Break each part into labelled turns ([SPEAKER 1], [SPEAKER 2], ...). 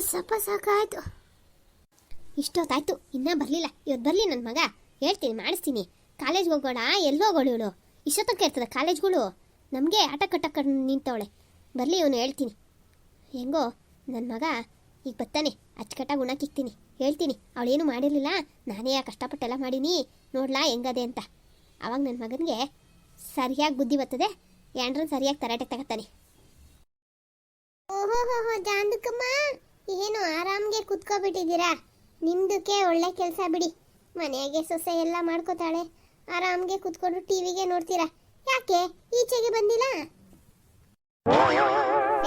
[SPEAKER 1] ಸಪ ಸಾಕಾಯ್ತು ಇಷ್ಟೊತ್ತಾಯ್ತು, ಇನ್ನೂ ಬರಲಿಲ್ಲ. ಇವತ್ತು ಬರಲಿ ನನ್ನ ಮಗ. ಹೇಳ್ತೀನಿ, ಮಾಡಿಸ್ತೀನಿ. ಕಾಲೇಜ್ಗೆ ಹೋಗೋಣ, ಎಲ್ಲಿ ಹೋಗೋಳು ಇವಳು? ಇಷ್ಟೊತ್ತಕ್ಕೆ ಇರ್ತದೆ ಕಾಲೇಜ್ಗಳು? ನಮಗೆ ಆಟ ಕಟ್ಟಕ್ಕೆ ನಿಂತವಳೆ. ಬರಲಿ, ಇವನು ಹೇಳ್ತೀನಿ. ಹೆಂಗೋ ನನ್ನ ಮಗ ಈಗ ಬರ್ತಾನೆ. ಅಚ್ಚುಕಟ್ಟಾಗಿ ಉಣಕ್ಕಿಕ್ತೀನಿ ಹೇಳ್ತೀನಿ ಅವಳೇನು ಮಾಡಿರಲಿಲ್ಲ? ನಾನೇ ಕಷ್ಟಪಟ್ಟೆಲ್ಲ ಮಾಡೀನಿ? ನೋಡ್ಲಾ, ಹೆಂಗದೆ ಅಂತ. ಅವಾಗ ನನ್ನ ಮಗನಿಗೆ ಸರಿಯಾಗಿ ಬುದ್ಧಿ ಬರ್ತದೆ. ಯಾಂಡ್ರನ್ ಸರಿಯಾಗಿ ತರಾಟೆ ತಗತಾನೆ. ಓಹೋ ಏನು ಆರಾಮ್ಗೆ ಕುತ್ಕೋಬಿಟ್ಟಿದ್ದೀರಾ? ನಿಮ್ದಕ್ಕೆ ಒಳ್ಳೆ ಕೆಲಸ ಬಿಡಿ. ಮನೆಗೆ ಸೊಸೆ ಎಲ್ಲ ಮಾಡ್ಕೋತಾಳೆ. ಆರಾಮ್ಗೆ ಕುತ್ಕೊಂಡು ಟಿವಿಗೆ ನೋಡ್ತೀರಾ? ಯಾಕೆ? ಈಚೆಗೆ ಬಂದಿಲ್ಲ?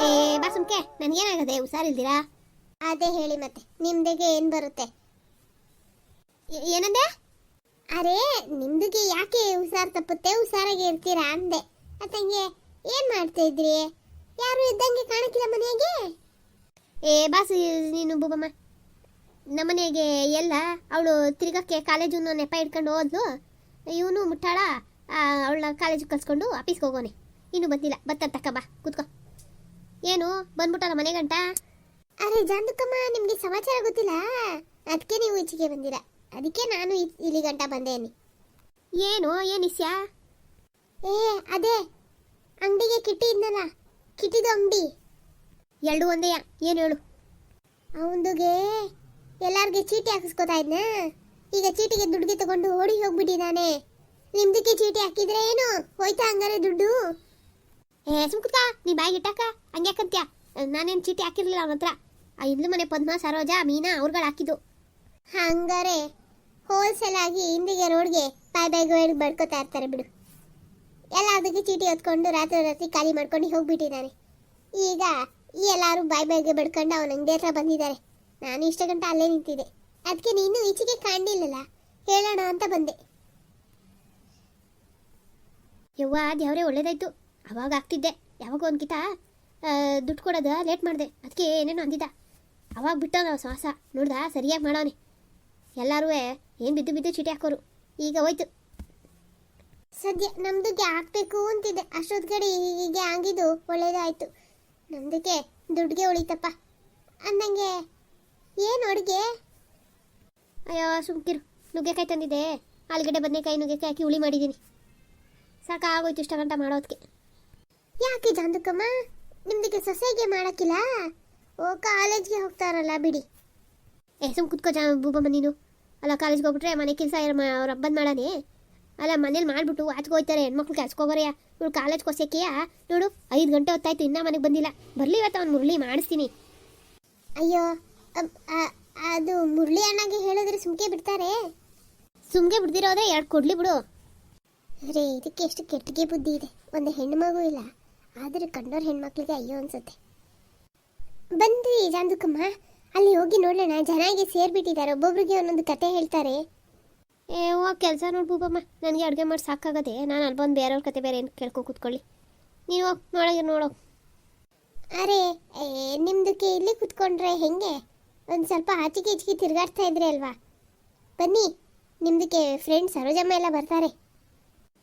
[SPEAKER 1] ಏ ಬಾ ಸುಮ್ಕೆ. ನನಗೇನಾಗದೆ? ಹುಷಾರಿಲ್ದಿರಾ? ಅದೇ ಹೇಳಿ ಮತ್ತೆ. ನಿಮ್ದಿಗೆ ಏನ್ ಬರುತ್ತೆ? ಏನಂದೆ? ಅರೆ ನಿಮ್ದಿಗೆ ಯಾಕೆ ಹುಷಾರ್ ತಪ್ಪುತ್ತೆ? ಹುಷಾರಾಗಿ ಇರ್ತೀರಾ ಅಂದೆ. ಅತ್ತಂಗೆ ಏನ್ ಮಾಡ್ತಾ ಇದ್ರಿ? ಯಾರು ಇದ್ದಂಗೆ ಕಾಣಕ್ಕಿಲ್ಲ ಮನೆಯಾಗೆ ಏ ಬಾಸು ನೀನು ಬೂಬಮ್ಮ. ನಮ್ಮನೆಗೆ ಎಲ್ಲ ಅವಳು ತಿರ್ಗಕ್ಕೆ ಕಾಲೇಜು ನೆಪ ಇಟ್ಕೊಂಡು ಹೋದ್ಲು. ಇವನು ಮುಟ್ಟಾಳ. ಅವಳ ಕಾಲೇಜಿಗೆ ಕಲ್ಸ್ಕೊಂಡು ಆಫೀಸ್ಗೆ ಹೋಗೋನೆ. ಇನ್ನು ಬಂದಿಲ್ಲ. ಬತ್ತ ತಕ್ಕ ಬಾ ಕೂತ್ಕೋ. ಏನು ಬಂದ್ಬಿಟ್ಟಲ್ಲ ಮನೆ ಗಂಟ? ಅರೆ ಜಾಂದುಕಮ್ಮ ನಿಮಗೆ ಸಮಾಚಾರ ಗೊತ್ತಿಲ್ಲ? ಅದಕ್ಕೆ ನೀವು ಈಚೆಗೆ ಬಂದಿರ. ಅದಕ್ಕೆ ನಾನು ಇಲ್ಲಿ ಗಂಟ ಬಂದೇನಿ. ಏನು ಏನು ಇಸ್ಯಾ? ಏ ಅದೇ ಅಂಗಡಿಗೆ ಕಿಟ್ಟಿ ಇದ್ನಲ್ಲ. ಕಿಟ್ಟಿದು ಅಂಗಡಿ. ಎರಡು ಒಂದೇಯ ಏನು ಹೇಳು? ಅವನಿಗೆ ಎಲ್ಲರಿಗೆ ಚೀಟಿ ಹಾಕಿಸ್ಕೊತಾ ಇದ್ನ? ಈಗ ಚೀಟಿಗೆ ದುಡ್ಡಿಗೆ ತಗೊಂಡು ಓಡಿ ಹೋಗ್ಬಿಟ್ಟಿದ್ದಾನೆ ನಿಮ್ದಕ್ಕೆ ಚೀಟಿ ಹಾಕಿದ್ರೆ ಏನು? ಹೋಯ್ತಾ ಹಂಗಾರೆ ದುಡ್ಡು? ಏ ಸುಮ್ಕುತ್ಕ ನೀ ಬಾಯಿಗೆ ಇಟ್ಟಾಕ? ಹಂಗ್ಯಾಕಂತ್ಯ ನಾನೇನು ಚೀಟಿ ಹಾಕಿರ್ಲಿಲ್ಲ ಅವನ ಹತ್ರ? ಆ ಇದ್ಲು ಮನೆ ಪದ್ಮ, ಸರೋಜ, ಮೀನಾ ಅವ್ರುಗಳು ಹಾಕಿದ್ದು. ಹಂಗಾರೆ ಹೋಲ್ಸೇಲ್ ಆಗಿ ಹಿಂದಿಗೆ ರೋಡ್ಗೆ ಬಾಯ್ ಬಾಯ್ ಬಡ್ಕೋತಾ ಇರ್ತಾರೆ ಬಿಡು. ಎಲ್ಲ ಅದಕ್ಕೆ ಚೀಟಿ ಹೊತ್ಕೊಂಡು ರಾತ್ರಿ ರಾತ್ರಿ ಖಾಲಿ ಮಾಡ್ಕೊಂಡು ಹೋಗ್ಬಿಟ್ಟಿದ್ದಾನೆ ಈಗ ಎಲ್ಲರೂ ಬಾಯ್ ಬಾಯ್ಗೆ ಬಡ್ಕೊಂಡು ಅವನ ಅಂಗಡಿ ಹತ್ರ ಬಂದಿದ್ದಾರೆ. ನಾನು ಇಷ್ಟ ಗಂಟ ಅಲ್ಲೇ ನಿಂತಿದ್ದೆ. ಅದಕ್ಕೆ ನೀನು ಈಚೆಗೆ ಕಾಣಲಿಲ್ಲಲ್ಲ? ಹೇಳೋಣ ಅಂತ ಬಂದೆ. ಯವ್ವ, ದೇವ್ರೆ, ಒಳ್ಳೇದಾಯ್ತು. ಅವಾಗ ಆಗ್ತಿದ್ದೆ. ಯಾವಾಗ ಒಂದ್ಕಿತ ದುಡ್ಡು ಕೊಡೋದು ಲೇಟ್ ಮಾಡಿದೆ. ಅದಕ್ಕೆ ಏನೇನೋ ಅಂದಿದ್ದ. ಅವಾಗ ಬಿಟ್ಟ ನಾವು ಶ್ವಾಸ. ನೋಡ್ದ? ಸರಿಯಾಗಿ ಮಾಡೋನೆ. ಎಲ್ಲರೂ ಏನು ಬಿದ್ದು ಬಿದ್ದು ಚೀಟಿ ಹಾಕೋರು. ಈಗ ಹೋಯ್ತು. ಸದ್ಯ ನಮ್ದು ಹಾಕ್ಬೇಕು ಅಂತಿದ್ದೆ. ಅಷ್ಟೊತ್ತು ಕಡೆ ಹೀಗೆ ಆಗಿದ್ದು ಒಳ್ಳೇದಾಯ್ತು. ನಮ್ದಕ್ಕೆ ದುಡ್ಗೆ ಉಳಿತಪ್ಪ. ಅಂದಂಗೆ ಏನು ಅಡುಗೆ? ಅಯ್ಯೋ, ಸುಮ್ಕಿರು. ನುಗ್ಗೆಕಾಯಿ ತಂದಿದ್ದೆ. ಆಲೂಗಡ್ಡೆ, ಬದನೆಕಾಯಿ, ನುಗ್ಗೆಕಾಯಿ ಹಾಕಿ ಹುಳಿ ಮಾಡಿದ್ದೀನಿ. ಸಾಕಾಗೋಯ್ತು ಇಷ್ಟ ಗಂಟ ಮಾಡೋದಕ್ಕೆ ಯಾಕೆ ಜಾಂದುಕಮ್ಮ? ನಿಮ್ದಕ್ಕೆ ಸೊಸೆಗೆ ಮಾಡೋಕ್ಕಿಲ್ಲ? ಓ, ಕಾಲೇಜ್ಗೆ ಹೋಗ್ತಾರಲ್ಲ, ಬಿಡಿ. ಏ ಸುಮ್ ಕುತ್ಕೋ ಜಾ, ಬೂಬಮ್ಮ ನೀನು. ಅಲ್ಲ, ಕಾಲೇಜ್ಗೆ ಹೋಗ್ಬಿಟ್ರೆ ಮನೆ ಕೆಲಸ ಅವ್ರ ಹಬ್ಬದ ಮಾಡಾನೆ. ಅಲ್ಲ ಮನೇಲಿ ಮಾಡಿಬಿಟ್ಟು ಆಚೆಗೆ ಹೋಗ್ತಾರೆ. ಹೆಣ್ಮಕ್ಳು ಕೆಲ್ಸ್ಕೋಗೋರೆಯ ಇವಳು ಕಾಲೇಜ್ ಕೊಸೆಕೆಯ ನೋಡು ಐದು ಗಂಟೆ ಹೊತ್ತಾಯ್ತು ಇನ್ನೂ ಮನೆಗೆ ಬಂದಿಲ್ಲ. ಬರಲಿ ಇವತ್ತು ಅವ್ನು ಮುರಳಿ ಮಾಡಿಸ್ತೀನಿ. ಅಯ್ಯೋ ಅದು ಮುರಳಿ ಅಣ್ಣಗೆ ಹೇಳಿದ್ರೆ ಸುಮ್ಕೆ ಬಿಡ್ತಾರೆ? ಸುಮ್ಗೆ ಬಿಡ್ದಿರೋದ್ರೆ ಎರಡು ಕೊಡ್ಲಿ ಬಿಡು. ಅರೆ ಇದಕ್ಕೆ ಎಷ್ಟು ಕೆಟ್ಟಿಗೆ ಬುದ್ಧಿ ಇದೆ. ಒಂದು ಹೆಣ್ಣು ಮಗು ಇಲ್ಲ. ಆದರೆ ಕಂಡೋರ್ ಹೆಣ್ಮಕ್ಳಿಗೆ ಅಯ್ಯೋ ಅನ್ಸುತ್ತೆ. ಬಂದ್ರಿ ಜಾಂದುಕಮ್ಮ. ಅಲ್ಲಿ ಹೋಗಿ ನೋಡೋಣ ಜನಾಗಿ ಸೇರ್ಬಿಟ್ಟಿದ್ದಾರೆ. ಒಬ್ಬೊಬ್ರಿಗೆ ಒಂದೊಂದು ಕತೆ ಹೇಳ್ತಾರೆ. ಏ ಓ ಕೆಲಸ ನೋಡು ಬೂಬಮ್ಮ. ನನಗೆ ಅಡುಗೆ ಮಾಡಿ ಸಾಕಾಗದೆ ನಾನು ಅಲ್ಲಿ ಬಂದು ಬೇರೆಯವ್ರ ಕತೆ ಬೇರೆ ಏನು ಕೇಳ್ಕೊ ಕೂತ್ಕೊಳ್ಳಿ. ನೀವು ನೋಡಗೆ ನೋಡೋ ಅರೆ ಏ, ನಿಮ್ದಕ್ಕೆ ಇಲ್ಲಿ ಕುತ್ಕೊಂಡ್ರೆ ಹೆಂಗೆ? ಒಂದು ಸ್ವಲ್ಪ ಆಚೆಗೆ ಈಚೆಗೆ ತಿರುಗಾಡ್ತಾ ಇದ್ರೆ ಅಲ್ವಾ? ಬನ್ನಿ ನಿಮ್ದಕ್ಕೆ ಫ್ರೆಂಡ್ ಸರೋಜಮ್ಮ ಎಲ್ಲ ಬರ್ತಾರೆ.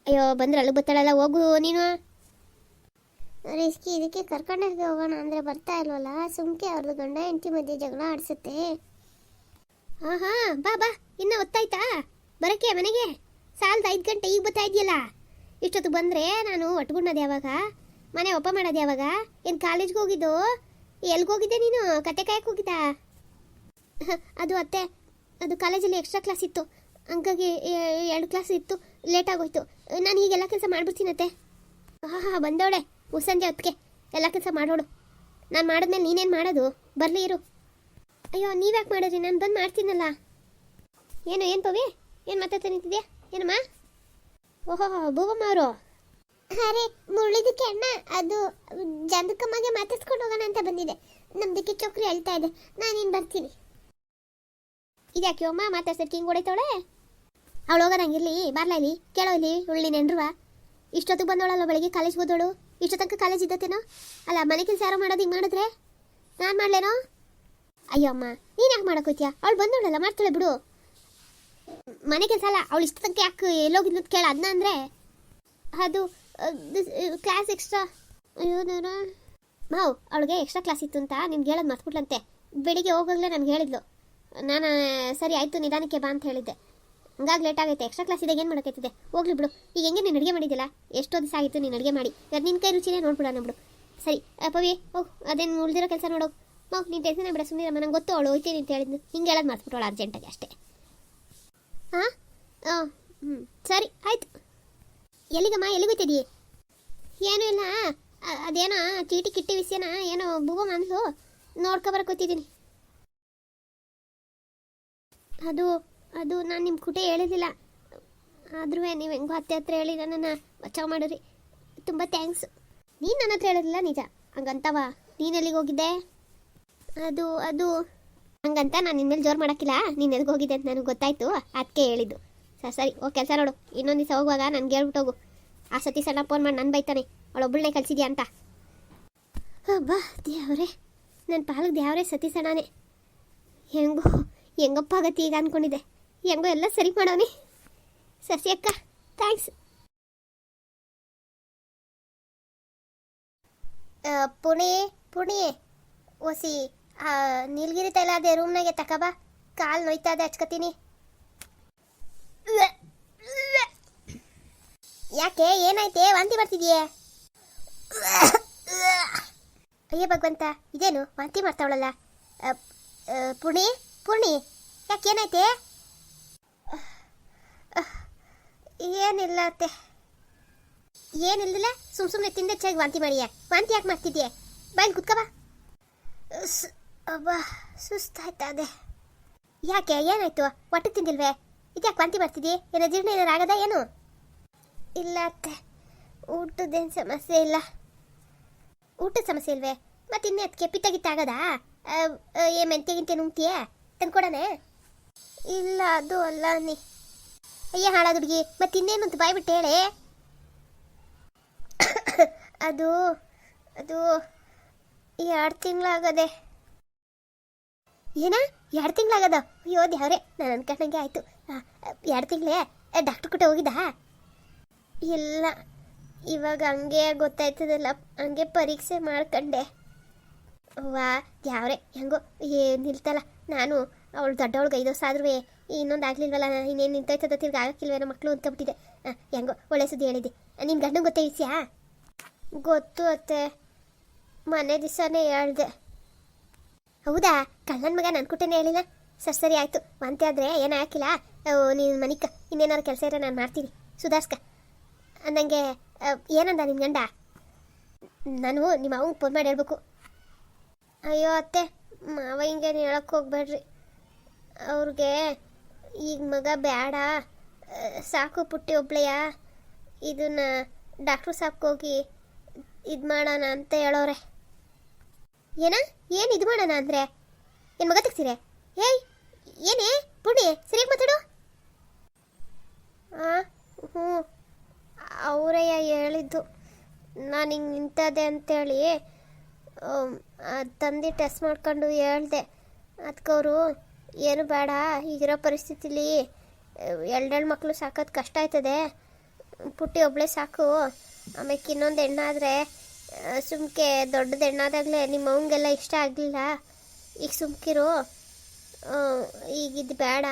[SPEAKER 1] ಅಯ್ಯೋ ಬಂದ್ರೆ ಅಲ್ಲಿ ಬತ್ತಾಳಲ್ಲ ಹೋಗು ನೀನು. ರಿಸ್ಕಿ ಇದಕ್ಕೆ ಕರ್ಕೊಂಡೋಗಿ ಹೋಗೋಣ ಅಂದರೆ ಬರ್ತಾ ಇಲ್ವಲ್ಲ? ಸುಮ್ಕೆ ಅವ್ರದ್ದು ಗಂಡ ಹೆಂಡತಿ ಮಧ್ಯೆ ಜಗಳ ಆಡಿಸುತ್ತೆ. ಹಾಂ ಹಾಂ ಬಾ ಬಾ ಇನ್ನೂ ಹೊತ್ತಾಯ್ತಾ? ಬರಕ್ಕೆ ಮನೆಗೆ? ಸಾಲದ ಐದು ಗಂಟೆ ಈಗ ಬರ್ತಾ ಇದೆಯಲ್ಲ ಇಷ್ಟೊತ್ತು ಬಂದರೆ ನಾನು ಒಟ್ಗುಣ್ಣದು ಯಾವಾಗ ಮನೆ ಒಪ್ಪ ಮಾಡೋದು ಯಾವಾಗ ಏನು ಕಾಲೇಜ್ಗೆ ಹೋಗಿದ್ದು? ಎಲ್ಲಿಗೆ ಹೋಗಿದ್ದೆ ನೀನು? ಕತೆ ಕಾಯಕ್ಕೆ ಹೋಗಿದ್ದ? ಅದು ಅತ್ತೆ, ಅದು ಕಾಲೇಜಲ್ಲಿ ಎಕ್ಸ್ಟ್ರಾ ಕ್ಲಾಸ್ ಇತ್ತು. ಹಂಗಾಗಿ ಎರಡು ಕ್ಲಾಸ್ ಇತ್ತು. ಲೇಟ್ ಆಗೋಯ್ತು. ನಾನು ಈಗೆಲ್ಲ ಕೆಲಸ ಮಾಡಿಬಿಡ್ತೀನತ್ತೆ ಹಾಂ ಹಾಂ ಬಂದೋಡೆ ಉಸಂಜೆ ಹೊತ್ತಿಗೆ. ಎಲ್ಲ ಕೆಲಸ ಮಾಡೋಳು. ನಾನು ಮಾಡಿದ್ಮೇಲೆ ನೀನೇನು ಮಾಡೋದು? ಬರಲಿ ಇರು. ಅಯ್ಯೋ, ನೀವ್ಯಾಕೆ ಮಾಡಿದ್ರಿ? ನಾನು ಬಂದು ಮಾಡ್ತೀನಲ್ಲ. ಏನು ಏನು ಪವಿ? ಏನು ಮಾತಾಡ್ತಾ ನಿಂತಿದ್ಯಾ? ಏನಮ್ಮ? ಓಹೋ ಭೂವಮ್ಮ ಅವರು ಅರೆ ಮುರುಳಿದಕ್ಕೆ ಅಣ್ಣ ಅದು ಜಂದಕಮ್ಮಗೆ ಮಾತಾಡ್ಸ್ಕೊಂಡು ಹೋಗೋಣ ಅಂತ ಬಂದಿದೆ. ನಮ್ದಕ್ಕೆ ಚೌಕ್ರಿ ಹೇಳ್ತಾ ಇದೆ. ನಾನಿನ್ ಬರ್ತೀನಿ? ಇದ್ಯಾಕೆ ಅಮ್ಮ ಮಾತಾಡ್ಸಕ್ಕೆ ಹಿಂಗೆ ಹೊಡಿತಾವಳೆ? ಅವಳು ಹೋಗೋದಂಗಿರ್ಲಿ ಬರ್ಲಾ ಇಲ್ಲಿ? ಕೇಳೋ ಇಲ್ಲಿ ಉಳ್ಳಿ ನೆನ್ರುವ ಇಷ್ಟೊತ್ತಿಗೆ ಬಂದವಳಲ್ಲ ಬೆಳಿಗ್ಗೆ ಕಾಲೇಜ್ ಹೋದವಳು ಇಷ್ಟೊತ್ತಂಕ ಕಾಲೇಜ್ ಇದ್ದತ್ತೇನೋ? ಅಲ್ಲ ಮನೆ ಕೆಲಸ ಯಾರೋ ಮಾಡೋದು ಹಿಂಗೆ ಮಾಡಿದ್ರೆ? ನಾನು ಮಾಡ್ಲೇನೋ? ಅಯ್ಯೋ ಅಮ್ಮ ನೀನು ಯಾಕೆ ಮಾಡೋಕೋತ್ಯಾ ಅವಳು ಬಂದವಳಲ್ಲ ಮಾಡ್ತಾಳೆ ಬಿಡು. ಮನೆ ಕೆಲಸ ಅಲ್ಲ, ಅವಳು ಇಷ್ಟ ತನಕ ಯಾಕೆ ಎಲ್ಲೋಗಿದ್ಲು ಕೇಳ. ಅದನ್ನ ಅಂದರೆ, ಅದು ಕ್ಲಾಸ್ ಎಕ್ಸ್ಟ್ರಾ ಮಾವು, ಅವಳಿಗೆ ಎಕ್ಸ್ಟ್ರಾ ಕ್ಲಾಸ್ ಇತ್ತು ಅಂತ ನಿಮ್ಗೆ ಹೇಳೋದು ಮರ್ತ್ಬಿಟ್ಲಂತೆ. ಬೆಳಿಗ್ಗೆ ಹೋಗೋಗ್ಲೇ ನನಗೆ ಹೇಳಿದ್ಲು. ನಾನು, ಸರಿ, ಆಯಿತು, ನಿಧಾನಕ್ಕೆ ಬಾ ಅಂತ ಹೇಳಿದ್ದೆ. ಹಂಗಾಗಿ ಲೇಟ್ ಆಗೈತೆ ಎಕ್ಸ್ಟ್ರಾ ಕ್ಲಾಸ್ ಇದೆ ಏನು ಮಾಡೋಕ್ಕೈತಿದೆ ಹೋಗ್ಲಿ ಬಿಡು. ಈಗ ಹೆಂಗೆ ನೀನು ಅಡುಗೆ ಮಾಡಿದ್ದಿಲ್ಲ ಎಷ್ಟೋ ದಿವಸ ಆಗಿತ್ತು ನೀನು ಅಡುಗೆ ಮಾಡಿ. ಯಾರು ನಿನ್ನ ಕೈ ರುಚಿನೇ ನೋಡ್ಬಿಡೋಣ ಬಿಡು. ಸರಿ ಪವಿ ಓಹ್ ಅದೇನು ಉಳಿದಿರೋ ಕೆಲಸ ನೋಡೋ. ಮಾವು, ನೀನು ಟೆನ್ಷನ್ ಬಿಡ ಸುಮ್ಮನೆ ನಂಗೆ ಗೊತ್ತು, ಅವಳು ಹೋಯ್ತೀನಿ ಅಂತ ಹೇಳಿದ್ನು ಹಿಂಗೆ ಹೇಳೋದು ಮಾಡ್ಬಿಟ್ಟವಳು ಅರ್ಜೆಂಟಾಗಿ ಅಷ್ಟೇ. ಹಾಂ ಹ್ಞೂ ಸರಿ, ಆಯ್ತು. ಎಲ್ಲಿಗಮ್ಮ, ಎಲ್ಲಿ ಹೋಯ್ತಿದ್ದೀ ಏನೂ ಇಲ್ಲ. ಅದೇನೋ ಚೀಟಿ ಕಿಟ್ಟಿ ವಿಷಯನ ಏನೋ ಬೂಬ ನೋಡ್ಕೊ ಹೋಗ್ತಿದ್ದೀನಿ ಅದು ಅದು ನಾನು ನಿಮ್ಮ ಕುಟೆ ಹೇಳಿದಿಲ್ಲ ಆದ್ರೂ ನೀವು ಹೆಂಗೋ ಹತ್ತೆ ಹತ್ರ ಹೇಳಿ ನನ್ನ ಬಚಾವ್ ಮಾಡಿರಿ. ತುಂಬ ಥ್ಯಾಂಕ್ಸ್. ನೀನು ನನ್ನ ಹತ್ರ ಹೇಳಿರಲಿಲ್ಲ ನಿಜ. ಹಂಗಂತವ? ನೀನು ಎಲ್ಲಿಗೆ ಹೋಗಿದ್ದೆ? ಅದು ಅದು ಹಂಗಂತ ನಾನು ನಿನ್ಮೇಲೆ ಜೋರು ಮಾಡೋಕ್ಕಿಲ್ಲ. ನೀನು ಎದ್ಗೆ ಹೋಗಿದ್ದೆ ಅಂತ ನನಗೆ ಗೊತ್ತಾಯ್ತು. ಅದಕ್ಕೆ ಹೇಳಿದ್ದು. ಸರ್, ಸರಿ ಓ ಕೆಲಸ ನೋಡು. ಇನ್ನೊಂದು ದಿವಸ ಹೋಗುವಾಗ ನನಗೆ ಹೇಳ್ಬಿಟ್ಟು ಹೋಗು. ಆ ಸತಿ ಸಣ್ಣ ಫೋನ್ ಮಾಡಿ ನಾನು ಬೈತಾನೆ. ಅವಳೊಬ್ಬಳನ್ನೇ ಕಲಿಸಿದ್ಯಾ ಅಂತ. ಅಬ್ಬಾ, ದೇವ್ರೆ. ನನ್ನ ಪಾಲಕ್ ದೇವ್ರೆ ಸಣ್ಣನೇ ಹೆಂಗೋ, ಹೆಂಗಪ್ಪ ಆಗತ್ತೆ ಈಗ ಅಂದ್ಕೊಂಡಿದ್ದೆ ಹೆಂಗೋ ಎಲ್ಲ ಸರಿ ಮಾಡೋನಿ ಸಸಿ ಅಕ್ಕ. ಥ್ಯಾಂಕ್ಸ್ ಪುಣೆ ಪುಣೆ ಒಸಿ ನೀಲಗಿರಿ ತೈಲ ಅದೇ ರೂಮ್ನಾಗೆ ತಕಬಾ. ಕಾಲು ನೋಯ್ತಾ ಇದೆ ಹಚ್ಕತೀನಿ. ಯಾಕೆ, ಏನಾಯ್ತೆ? ವಾಂತಿ ಮಾಡ್ತಿದೀಯ? ಅಯ್ಯ, ಭಗವಂತ, ಇದೇನು? ವಾಂತಿ ಮಾಡ್ತಾವಳಲ್ಲ? ಪುಣಿ ಪುಣಿ ಯಾಕೆ ಏನೈತೆ ಏನಿಲ್ಲ ಅತ್ತೆ. ಏನಿಲ್ಲ ಸುಮ್ ಸುಮ್ಮನೆ ತಿಂದೆ, ಚೆನ್ನಾಗಿ ವಾಂತಿ ಮಾಡಿಯಾ? ವಾಂತಿ ಯಾಕೆ ಮಾಡ್ತಿದ್ಯಾ? ಬಾಯ್ ಕುತ್ಕ ಬಾ. ಸ್- ಅಬ್ಬಾ ಸುಸ್ತಾಯ್ತಾ ಅದೇ ಯಾಕೆ, ಏನಾಯ್ತು? ಹೊಟ್ಟೆ ತಿಂದಿಲ್ವೇ? ಇದ್ಯಾಕೆ ವಾಂತಿ ಬರ್ತಿದ್ದಿ ಏನೋ ಜೀರ್ಣ ಏನಾರು ಆಗದ ಏನು? ಇಲ್ಲ ಅತ್ತೆ ಊಟದೇನ್ ಸಮಸ್ಯೆ ಇಲ್ಲ. ಊಟದ ಸಮಸ್ಯೆ ಇಲ್ವೇ? ಮತ್ತೆ ಇನ್ನೇ ಅದಕ್ಕೆ ಪಿತ್ತಗಿತ್ತ ಆಗದಾ? ಏ ಮೆಂತ್ಯ ಗಿಂತೆ ನುಂಗ್ತೀಯ? ತಂದ್ಕೊಡನೆ ಇಲ್ಲ, ಅದು ಅಲ್ಲ ನೀ ಅಯ್ಯ, ಹಾಳಾದ ಹುಡುಗಿ, ಮತ್ತೆ ಇನ್ನೇನು ಅಂತ ಬಾಯ್ಬಿಟ್ಟು ಹೇಳಿ? ಅದು ಅದು ಎರಡು ತಿಂಗಳಾಗದೆ ಏನ? ಎರಡು ತಿಂಗಳಾಗದ? ಅಯ್ಯೋ, ದೇವ್ರೆ, ನಾನು ಅನ್ಕೊಂಡಂಗೆ ಆಯ್ತು. ಎರಡು ತಿಂಗಳೇ ಡಾಕ್ಟ್ರ್ ಕೂಟ ಹೋಗಿದ್ದ? ಇಲ್ಲ, ಇವಾಗ ಹಂಗೆ ಗೊತ್ತಾಯ್ತದಲ್ಲ, ಹಂಗೆ ಪರೀಕ್ಷೆ ಮಾಡ್ಕಂಡೆ. ವಾ ದ್ಯಾವ್ರೆ ಹೆಂಗೋ, ಏ, ನಿಲ್ತಲ್ಲ. ನಾನು, ಅವಳು ದೊಡ್ಡವಳಿಗೆ ಐದು ವರ್ಷ ಆದ್ರೂ ಇನ್ನೊಂದು ಆಗ್ಲಿಲ್ವಲ್ಲ, ಇನ್ನೇನು ನಿಂತೋಯ್ತದ ತಿರ್ಗಿ ಆಗಕ್ಕಿಲ್ವೇನೋ ಮಕ್ಕಳು ಅಂದ್ಕೊಂಬಿಟ್ಟಿದೆ ಹೆಂಗೋ, ಒಳ್ಳೆ ಸುದ್ದಿ ಹೇಳಿದ್ದೆ. ನಿನ್ನ ಗಂಡನ ಗೊತ್ತೇ ಗೊತ್ತು ಅತ್ತೆ. ಮನೆ ದಿವಸನೇ ಹೇಳ್ದೆ. ಹೌದಾ? ಕಳ್ಳನ ಮಗ ನನ್ನ ಕುಟೇನೆ ಹೇಳಿಲ್ಲ. ಸರಿ ಸರಿ, ಆಯಿತು. ವಾಂತಿ ಆದರೆ ಏನೂ ಹಾಕಿಲ್ಲ? ನೀನು ಮನಿಕ ಇನ್ನೇನಾದ್ರು ಕೆಲಸ ಇರೋ ನಾನು ಮಾಡ್ತೀನಿ. ಸುಧಾಸ್ಕ. ಅಂದಂಗೆ ಏನಂದ ನಿನ್ನ ಗಂಡ? ನಾನು ನಿಮ್ಮ ಅವ್ಗೆ ಫೋನ್ ಮಾಡಿ ಹೇಳ್ಬೇಕು. ಅಯ್ಯೋ, ಅತ್ತೆ, ಮಾವ ಹಿಂಗೆ ಹೇಳಕ್ಕೆ ಹೋಗ್ಬೇಡ್ರಿ. ಅವ್ರಿಗೆ ಈಗ ಮಗ ಬೇಡ ಸಾಕು ಪುಟ್ಟಿ ಒಬ್ಳೆಯ ಇದನ್ನ ಡಾಕ್ಟ್ರು ಸಾಕೋಗಿ ಇದು ಮಾಡೋಣ ಅಂತ ಹೇಳೋರೆ. ಏನ? ಏನು ಇದು ಮಾಡೋಣ ಅಂದರೆ? ಏನು ಮಗ ತೆಗ್ಸಿರೆ? ಏಯ್, ಏನೇ? ಪುಣ್ಯ ಸರಿಯಾಗಿ ಮಾತಾಡು. ಹಾಂ ಹ್ಞೂ. ಅವರಯ್ಯ ಹೇಳಿದ್ದು. ನಾನು ಹಿಂಗೆ ನಿಂತದೆ ಅಂತೇಳಿ ತಂದು ಟೆಸ್ಟ್ ಮಾಡ್ಕೊಂಡು ಹೇಳ್ದೆ. ಅದಕ್ಕವರು ಏನು ಬೇಡ, ಈಗಿರೋ ಪರಿಸ್ಥಿತಿಲಿ ಎರಡೆರಡು ಮಕ್ಕಳು ಸಾಕೋದು ಕಷ್ಟ ಆಯ್ತದೆ. ಪುಟ್ಟಿ ಒಬ್ಬಳೇ ಸಾಕು. ಆಮೇಲೆ ಇನ್ನೊಂದು ಹೆಣ್ಣಾದರೆ ಸುಮ್ಕೆ ದೊಡ್ಡದು ಹೆಣ್ಣಾದಾಗಲೇ ನಿಮ್ಮ ಅವಂಗೆಲ್ಲ ಇಷ್ಟ ಆಗಲಿಲ್ಲ? ಈಗ ಸುಮ್ಕಿರು? ಈಗ ಇದು ಬೇಡ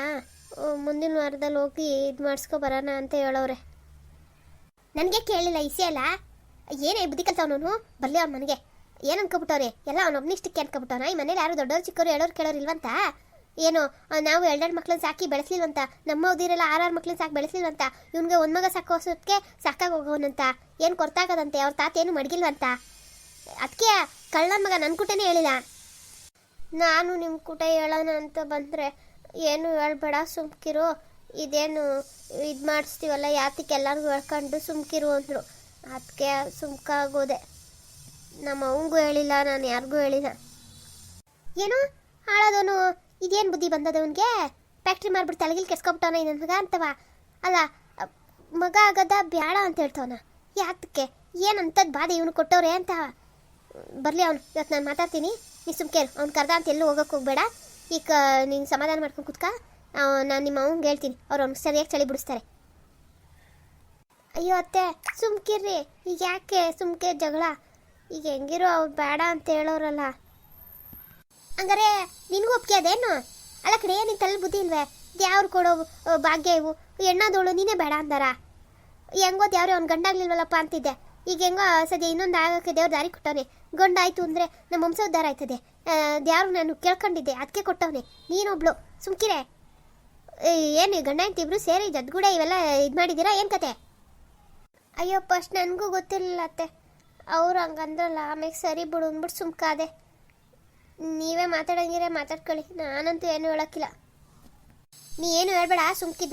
[SPEAKER 1] ಮುಂದಿನ ವಾರದಲ್ಲಿ ಹೋಗಿ ಇದು ಮಾಡಿಸ್ಕೊ ಬರೋಣ ಅಂತ ಹೇಳೋರೆ ನನಗೆ ಕೇಳಿಲ್ಲ ಇಸಿಯಲ್ಲ ಅಲ್ಲ? ಏನೇ ಬುದ್ಧಿ ಕಲ್ತವನು ಬರ್ಲಿ ಅವ್ನ ಮನೆಗೆ. ಏನು ಅನ್ಕೊಬಿಟ್ಟವ್ರೆ? ಎಲ್ಲ ಅವನೊಬ್ನಿಷ್ಟಕ್ಕೆ ಅನ್ಕೊಬಿಟ್ಟವನ? ಈ ಮನೇಲಿ ಯಾರು ದೊಡ್ಡವ್ರು ಚಿಕ್ಕವ್ರು ಹೇಳೋರು ಕೇಳೋರು ಇಲ್ವಂತ? ಏನು ನಾವು ಎರಡೆರಡು ಮಕ್ಳನ್ನ ಸಾಕಿ ಬೆಳೆಸ್ಲಿಲ್ವಂತ, ನಮ್ಮ ಉದಿರೆಲ್ಲ ಆರಾರು ಮಕ್ಳನ್ನ ಸಾಕಿ ಬೆಳೆಸ್ಲಿಲ್ವಂತ, ಇವನ್ಗೆ ಒಂದು ಮಗ ಸಾಕೋಸೋದಕ್ಕೆ ಸಾಕಾಗಿ ಹೋಗೋನಂತ, ಏನು ಕೊರ್ತಾಗದಂತೆ, ಅವ್ರ ತಾತ ಏನು ಮಡಗಿಲ್ವಂತ? ಅದಕ್ಕೆ ಕಳ್ಳನ ಮಗ ನನ್ನ ಕೂಟನೇ ಹೇಳಿಲ್ಲ ನಾನು ನಿಮ್ಮ ಕೂಟ ಹೇಳೋಣ ಅಂತ ಬಂದರೆ, ಏನು ಹೇಳ್ಬೇಡ, ಸುಮ್ಕಿರು, ಇದೇನು ಇದು ಮಾಡಿಸ್ತೀವಲ್ಲ ಯಾತಕ್ಕೆ ಎಲ್ಲರಿಗೂ ಹೇಳ್ಕೊಂಡು ಸುಮ್ಕಿರು ಅಂದರು. ಅದಕ್ಕೆ ಸುಮ್ಕಾಗೋದೆ. ನಮ್ಮ ಅವಂಗೂ ಹೇಳಿಲ್ಲ, ನಾನು ಯಾರಿಗೂ ಹೇಳಿಲ್ಲ. ಏನು? ಹಾಳಾದವನು ಇದೇನು ಬುದ್ಧಿ ಬಂದದವನಿಗೆ ಫ್ಯಾಕ್ಟ್ರಿ ಮಾಡ್ಬಿಟ್ಟು ತಲೆಗಿಲ್ ಕೆಸ್ಕೊಬಿಟ್ಟವನ ಇನ್ನೊಂದು ಮಗ ಅಂತವ. ಅಲ್ಲ, ಮಗ ಆಗದ ಬ್ಯಾಡ ಅಂತ ಹೇಳ್ತವನ. ಯಾತಕ್ಕೆ? ಏನಂತದ್ದು ಬಾಧೆ ಇವನು ಕೊಟ್ಟವ್ರೆ ಅಂತ. ಬರಲಿ ಅವನು ಇವತ್ತು ನಾನು ಮಾತಾಡ್ತೀನಿ. ನೀ ಸುಮ್ಕೆ ಅವ್ನು ಕರ್ದ ಅಂತ ಎಲ್ಲೂ ಹೋಗೋಕೆ ಹೋಗ್ಬೇಡ. ಈಗ ನೀನು ಸಮಾಧಾನ ಮಾಡ್ಕೊಂಡು ಕುತ್ಕ. ನಾನು ನಿಮ್ಮ ಅವ್ನಿಗೆ ಹೇಳ್ತೀನಿ. ಅವ್ರು ಅವ್ನಿಗೆ ಸರಿಯಾಗಿ ಚಳಿ ಬಿಡಿಸ್ತಾರೆ. ಅಯ್ಯೋ ಅತ್ತೆ ಸುಮ್ಕಿರ್ರಿ ಈಗ ಯಾಕೆ ಸುಮ್ಕೆ ಜಗಳ? ಈಗ ಹೆಂಗಿರೋ ಅವ್ರು ಬೇಡ ಅಂತ ಹೇಳೋರಲ್ಲ. ಹಂಗಾರೆ ನಿನಗೂ ಒಪ್ಪಿಗೆ ಅದೇನು ಅಲ್ಲ ಕಡೆ ನಿನ್ ತಲೆ ಬುದ್ಧಿ ಇಲ್ವೇ? ಯಾವ್ರು ಕೊಡೋ ಭಾಗ್ಯ ಇವು? ಎಣ್ಣದೋಳು ನೀನೇ ಬೇಡ ಅಂದಾರ? ಹೆಂಗೋ ದೇವ್ರೆ ಅವ್ನು ಗಂಡಾಗ್ಲಿಲ್ವಲ್ಲಪ್ಪ ಅಂತಿದ್ದೆ. ಈಗ ಹೆಂಗೋ ಸದ್ಯ ಇನ್ನೊಂದು ಆಗಕ್ಕೆ ದೇವ್ರು ದಾರಿ ಕೊಟ್ಟವನೆ. ಗಂಡಾಯ್ತು ಅಂದರೆ ನಮ್ಮ ವಂಶೋದ್ಧಾರ ಆಯ್ತದೆ. ದೇವ್ರು ನಾನು ಕೇಳ್ಕೊಂಡಿದ್ದೆ ಅದಕ್ಕೆ ಕೊಟ್ಟವನೆ. ನೀನೊಬ್ಳು. ಸುಮ್ಕಿರೆ. ಏನು ಗಂಡ ಇಬ್ರು ಸೇರಿ ಜದ್ಗೂಡ ಇವೆಲ್ಲ ಇದು ಮಾಡಿದ್ದೀರಾ? ಏನು ಕತೆ? ಅಯ್ಯೋ, ಫಸ್ಟ್ ನನಗೂ ಗೊತ್ತಿರಲಿಲ್ಲ ಅತ್ತೆ. ಅವ್ರು ಹಂಗಂದ್ರಲ್ಲ ಆಮೇಲೆ ಸರಿ ಬಿಡು ಅಂದ್ಬಿಟ್ಟು ಸುಮ್ಕಾದೆ. ನೀವೇ ಮಾತಾಡಂಗಿರೇ ಮಾತಾಡ್ಕೊಳ್ಳಿ. ನಾನಂತೂ ಏನು ಹೇಳಕ್ಕಿಲ್ಲ. ನೀ ಏನು ಹೇಳ್ಬೇಡ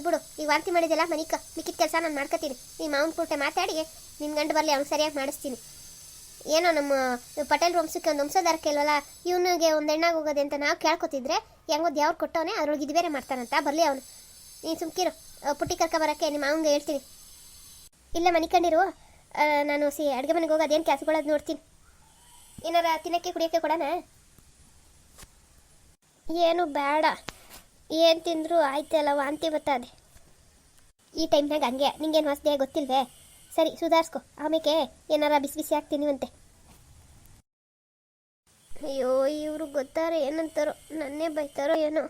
[SPEAKER 1] ಬಿಡು. ಈಗ ವಾಂತಿ ಮಾಡಿದೆಲ್ಲ ಮನಿಕ, ಮಿಕ್ಕಿದ ಕೆಲಸ ನಾನು ಮಾಡ್ಕೋತೀನಿ. ನೀ ಮಾವನ ಕೂಟೆ ಮಾತಾಡಿ ನಿನ್ನ ಗಂಡು ಬರಲಿ, ಅವ್ನು ಸರಿಯಾಗಿ ಮಾಡಿಸ್ತೀನಿ. ಏನೋ ನಮ್ಮ ಪಟೇಲ್ ವಂಶಕ್ಕೆ ಒಂದು ವಂಶಧಾರಕ್ಕೆ ಇಲ್ವಲ್ಲ ಇವನಿಗೆ ಒಂದು ಹೆಣ್ಣಾಗಿ ಹೋಗೋದೆ ಅಂತ ನಾವು ಕೇಳ್ಕೊತಿದ್ರೆ, ಹೆಂಗೋ ದೇವ್ರು ಕೊಟ್ಟವನೇ, ಅದ್ರೊಳಗೆ ಇದು ಬೇರೆ ಮಾಡ್ತಾನಂತ ಬರಲಿ ಅವನು. ನೀನು ಸುಮ್ಕಿರು ಪುಟ್ಟಿ ಕರ್ಕ ಬರೋಕ್ಕೆ ನಿಮ್ಮ ಮಾವಂಗೆ ಹೇಳ್ತೀನಿ. ಇಲ್ಲ ಮನಿಕಂಡಿರು ನಾನು ಸಿ, ಅಡುಗೆ ಮನೆಗೆ ಹೋಗಿ ಅದೇನು ಕೆಲಸಗಳದ್ದು ನೋಡ್ತೀನಿ. ಏನಾರ ತಿನ್ನೋಕ್ಕೆ, ಕುಡಿಯೋಕ್ಕೆ ಕೊಡೋಣ ಏನು ಬೇಡ. ಏನು ತಿಂದರೂ ಆಯ್ತಲ್ಲ, ವಾಂತಿ ಬರ್ತದೆ. ಈ ಟೈಮ್ನಾಗ ಹಂಗೆ. ನಿಂಗೇನು ವಾಸನೆ ಗೊತ್ತಿಲ್ವೇ? ಸರಿ, ಸುಧಾರಿಸ್ಕೊ. ಆಮೇಲೆ ಏನಾರ ಬಿಸಿ ಬಿಸಿ ಹಾಕ್ತೀನಿವಂತೆ ಅಯ್ಯೋ, ಇವರು ಗೊತ್ತಾರ ಏನಂತಾರೋ, ನನ್ನೇ ಬೈತಾರೋ ಏನೋ.